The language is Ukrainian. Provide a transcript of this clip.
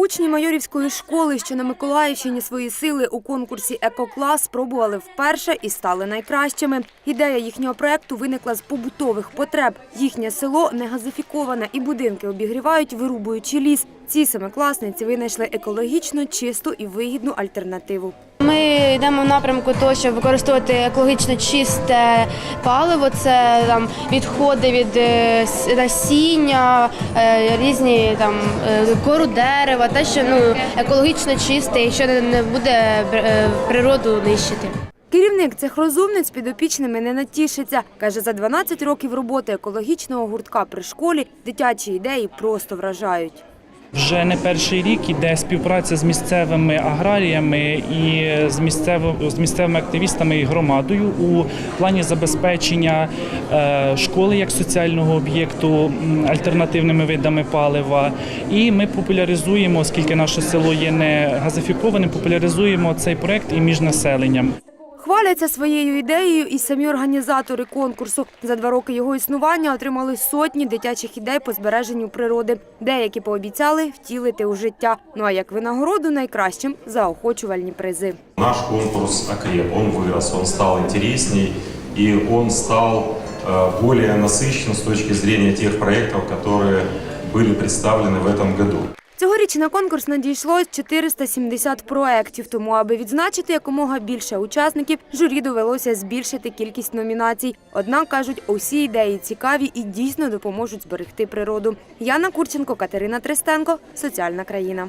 Учні майорівської школи, що на Миколаївщині свої сили у конкурсі «Екоклас» спробували вперше і стали найкращими. Ідея їхнього проекту виникла з побутових потреб. Їхнє село не газифіковане і будинки обігрівають, вирубуючи ліс. Ці семикласниці винайшли екологічно чисту і вигідну альтернативу. Ми йдемо в напрямку того, щоб використовувати екологічно чисте паливо. Це там відходи від е, насіння, е, різні там е, кору дерева, те, що ну екологічно чисте і що не- буде природу нищити. Керівник цих розумниць підопічними не натішиться. Каже, за 12 років роботи екологічного гуртка при школі дитячі ідеї просто вражають. Вже не перший рік іде співпраця з місцевими аграріями і з місцевими, з місцевими активістами і громадою у плані забезпечення е, школи як соціального об'єкту альтернативними видами палива. І ми популяризуємо, оскільки наше село є не газифікованим, популяризуємо цей проект і між населенням. Хваляться своєю ідеєю і самі організатори конкурсу. За два роки його існування отримали сотні дитячих ідей по збереженню природи. Деякі пообіцяли втілити у життя. Ну а як винагороду найкращим заохочувальні призи. Наш конкурс окреп, он вырос, он стал интересней, и он стал э, более насыщен с точки зрения тех проектов, которые были представлены в этом году. Цьогоріч на конкурс надійшло 470 проєктів, тому аби відзначити якомога більше учасників, журі довелося збільшити кількість номінацій. Однак, кажуть, усі ідеї цікаві і дійсно допоможуть зберегти природу. Яна Курченко, Катерина Трестенко, Соціальна країна.